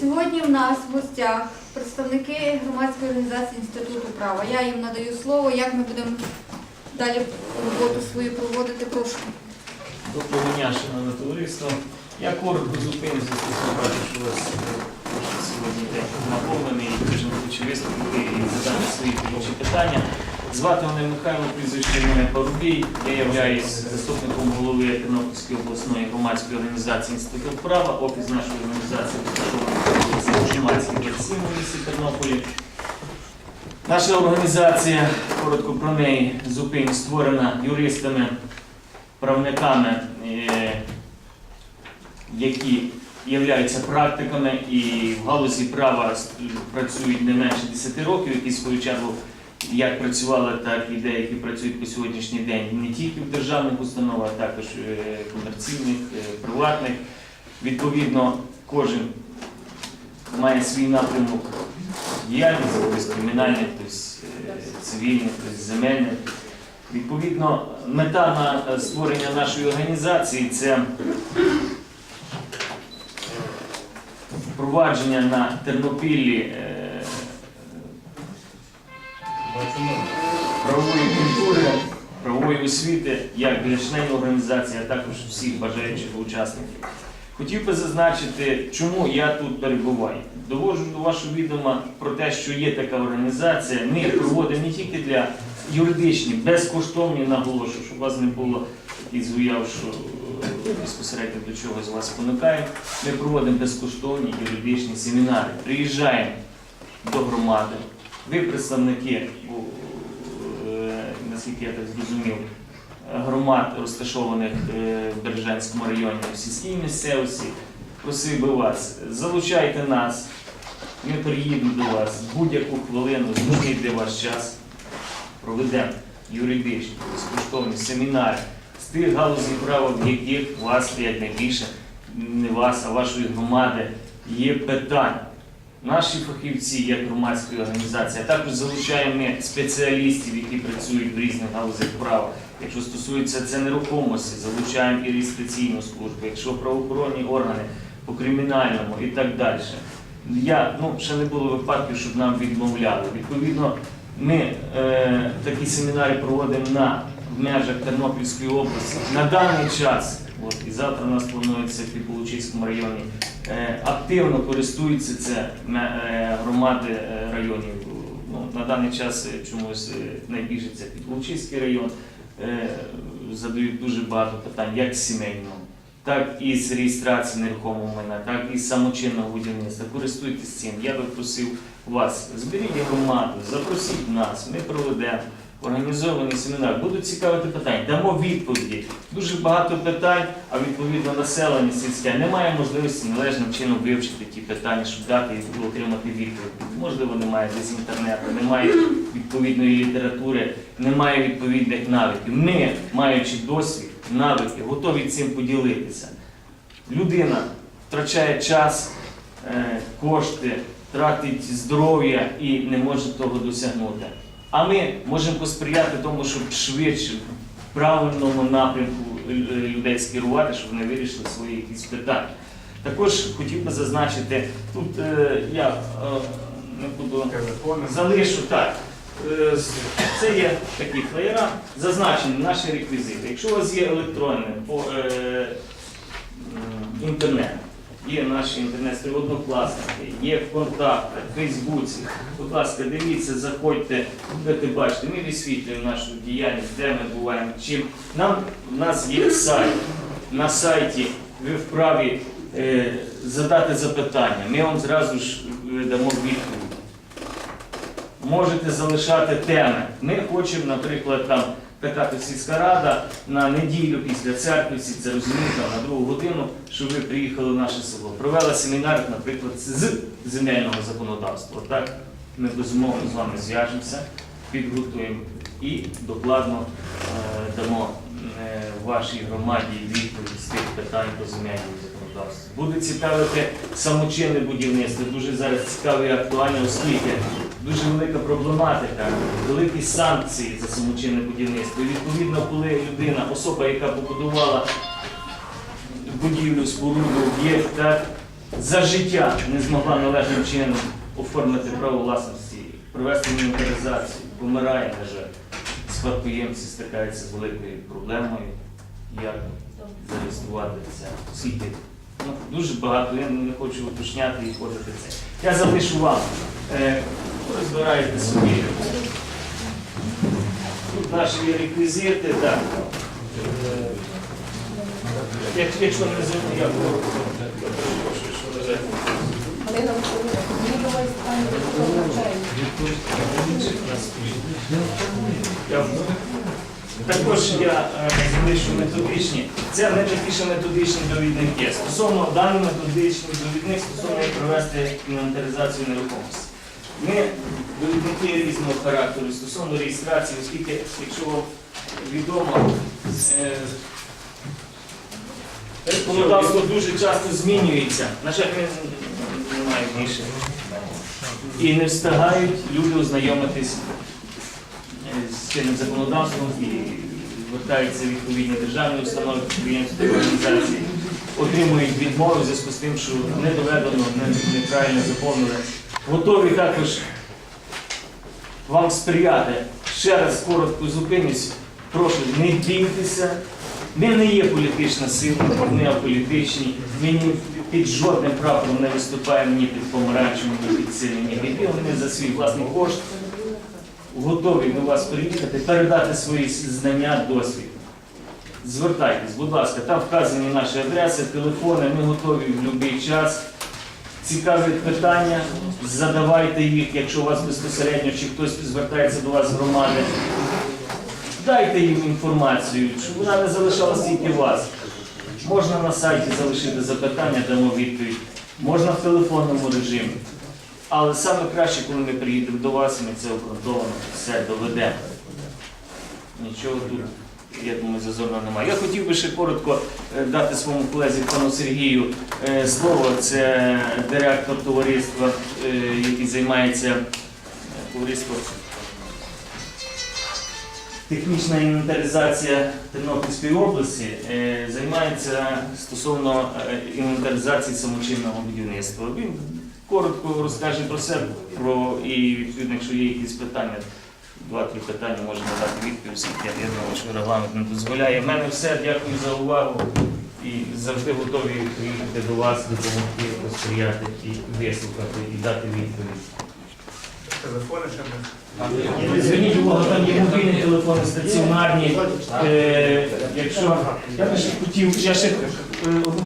Сьогодні в нас в гостях представники громадської організації Інституту права. Я їм надаю слово, як ми будемо далі роботу свою проводити. Прошу. Доброго дня, шановне товариство. Я коротко зупинюся бачу, що у вас е, сьогодні день наповнений, дуже хочу виступити і задати свої робочі питання. Звати мене Михайло, прізвище мене Парубій. Я являюсь заступником голови Тернопільської обласної громадської організації Інститут права. Офіс нашої організації розташований в Чумацькій 27 у місті Тернополі. Наша організація, коротко про неї, зупинь створена юристами, правниками, е, які являються практиками і в галузі права працюють не менше 10 років, які свою чергу як працювали, так і деякі працюють по сьогоднішній день не тільки в державних установах, а також е, комерційних, е, приватних. Відповідно, кожен має свій напрямок діяльності, хтось кримінальний, хтось е, цивільний, хтось земельний. Відповідно, мета на створення нашої організації це впровадження на Тернопіллі правової культури, правової освіти як для членів організації, а також всіх бажаючих учасників. Хотів би зазначити, чому я тут перебуваю. Доводжу до вашого відома про те, що є така організація. Ми проводимо не тільки для юридичні, безкоштовні наголошую, щоб у вас не було таких зуяв, що е, безпосередньо до чогось вас спонукає. Ми проводимо безкоштовні юридичні семінари. Приїжджаємо до громади. Ви представники, наскільки я так зрозумів, громад, розташованих е, в Бережанському районі в сільській місцевості. Просив би вас, залучайте нас. Ми приїдемо до вас будь-яку хвилину, для вас час. Проведемо юридичні, безкоштовні семінари з тих галузей права, в яких вас стоять найбільше, не вас, а вашої громади, є питання. Наші фахівці, як громадської організації, а також залучаємо спеціалістів, які працюють в різних галузях права. Якщо стосується це нерухомості, залучаємо і реєстраційну службу, якщо правоохоронні органи по кримінальному і так далі. Я, ну, ще не було випадків, щоб нам відмовляли. Відповідно, ми е, такі семінари проводимо на в межах Тернопільської області. На даний час, от, і завтра у нас планується в Підполучиському районі, е, активно користуються це е, громади е, районів. Ну, на даний час е, чомусь е, найбільше це Підполучиський район. Е, задають дуже багато питань, як сімейного, так і з реєстрації нерухомого майна, так і самочинного будівництва. Користуйтесь цим. Я би просив вас, зберіть громаду, запросіть нас, ми проведемо організований семінар. Будуть цікавити питання, дамо відповіді. Дуже багато питань, а відповідно населення сільське не має можливості належним чином вивчити ті питання, щоб дати і отримати відповідь. Можливо, немає десь інтернету, немає відповідної літератури, немає відповідних навиків. Ми, маючи досвід, навики, готові цим поділитися. Людина втрачає час, е, кошти, тратить здоров'я і не може того досягнути. А ми можемо посприяти тому, щоб швидше, в правильному напрямку е, людей скерувати, щоб вони вирішили свої якісь питання. Також хотів би зазначити, тут е, я е, не буду залишу так. Е, Це є такі флеєра, зазначені наші реквізити. Якщо у вас є електронне по е, інтернет, є наші інтернет однокласники, є в в Фейсбуці. Будь ласка, дивіться, заходьте, будете бачити. Ми висвітлюємо нашу діяльність, де ми буваємо. Чим нам у нас є сайт. На сайті ви вправі е, задати запитання. Ми вам зразу ж е, дамо відповідь. Можете залишати теми. Ми хочемо, наприклад, там така сільська рада на неділю після церкви, всі це розуміють, на другу годину, щоб ви приїхали в наше село. Провели семінар, наприклад, з земельного законодавства. Так, ми безумовно з вами зв'яжемося, підготуємо і докладно е, дамо е, вашій громаді відповідь з тих питань по земельному законодавству. Буде цікавити самочинне будівництво, дуже зараз цікаве і актуальне, оскільки дуже велика проблематика, великі санкції за самочинне будівництво. І відповідно, коли людина, особа, яка побудувала будівлю, споруду, об'єкт, за життя не змогла належним чином оформити право власності, провести інвентаризацію, помирає, на жаль. Спадкоємці стикаються з великою проблемою, як зареєструвати це. Скільки? Ну, дуже багато, я не хочу уточняти і ходити це. Я залишу вам. Е, розбирайте собі. Тут наші реквізити, так. Е, як- Якщо не зверну, я я що лежать. Також я е, залишу методичні. Це не такі ще методичні довідники. Стосовно даний методичний довідник стосовно як провести інвентаризацію нерухомості. Ми довідники різного характеру стосовно реєстрації, оскільки, якщо вам відомо, е, законодавство дуже часто змінюється. На жаль, ми немає більше. І не встигають люди ознайомитись е, з чинним законодавством і звертаються відповідні державні установи, підприємства організації, отримують відмови в зв'язку з тим, що не доведено, не- неправильно заповнили. Готові також вам сприяти. Ще раз коротко зупинюсь. Прошу, не бійтеся. Ми не є політична сила, ми аполітичні. Ми ні під жодним прапором не виступаємо ні під помаранчевим, ні під білим. Ми за свій власний кошт готові до вас приїхати, передати свої знання, досвід. Звертайтесь, будь ласка, там вказані наші адреси, телефони, ми готові в будь-який час. Цікаві питання, задавайте їх, якщо у вас безпосередньо чи хтось звертається до вас з громади. Дайте їм інформацію, щоб вона не залишалась тільки у вас. Можна на сайті залишити запитання, дамо відповідь. Можна в телефонному режимі. Але саме краще, коли ми приїдемо до вас, ми це обґрунтовано все доведемо. Нічого тут, я думаю, зазорного немає. Я хотів би ще коротко е, дати своєму колезі пану Сергію е, слово. Це директор товариства, е, який займається е, товариство. Технічна інвентаризація Тернопільської області е, займається стосовно інвентаризації самочинного будівництва. Він коротко розкаже про себе, про і відповідно, якщо є якісь питання, два-три питання можемо дати відповідь, оскільки я думаю, що регламент не дозволяє. В мене все, дякую за увагу і завжди готові приїхати до вас, допомогти, посприяти і вислухати, і дати відповідь. Телефони ще не. Зверніть увагу, там є мобільні телефони стаціонарні. Е, якщо я ще хотів, я ще е, одну